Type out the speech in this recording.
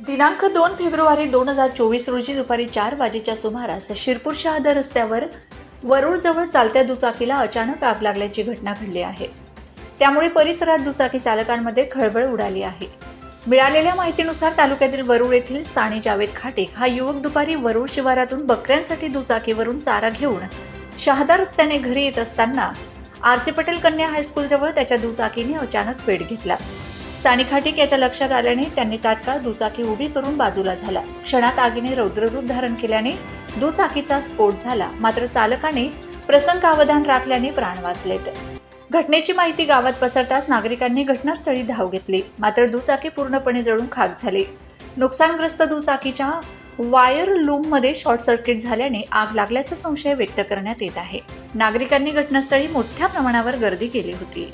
दिनांक दोन फेब्रुवारी दोन हजार चोवीस रोजी दुपारी चार वाजेच्या सुमारास शिरपूर शहादा रस्त्यावर वरुळजवळ चालत्या दुचाकीला अचानक आग लागल्याची घटना घडली आहे. त्यामुळे परिसरात दुचाकी चालकांमध्ये खळबळ उडाली आहे. मिळालेल्या माहितीनुसार तालुक्यातील वरुळ येथील साने जावेद खाटेक हा युवक दुपारी वरुळ शिवारातून बकऱ्यांसाठी दुचाकीवरून चारा घेऊन शहादा रस्त्याने घरी येत असताना आरसी पटेल कन्या हायस्कूलजवळ त्याच्या दुचाकीने अचानक पेट घेतला. सानी खाटिक याच्या लक्षात आल्याने त्यांनी तात्काळ दुचाकी उभी करून बाजूला झाला. क्षणात आगीने रौद्ररूप धारण केल्याने दुचाकीचा स्फोट झाला. मात्र चालकाने प्रसंगावधान राखल्याने प्राण वाचलेत. घटनेची माहिती गावात पसरताच नागरिकांनी घटनास्थळी धाव घेतली. मात्र दुचाकी पूर्णपणे जळून खाक झाली. नुकसानग्रस्त दुचाकीच्या वायर लूममध्ये शॉर्ट सर्किट झाल्याने आग लागल्याचा संशय व्यक्त करण्यात येत आहे. नागरिकांनी घटनास्थळी मोठ्या प्रमाणावर गर्दी केली होती.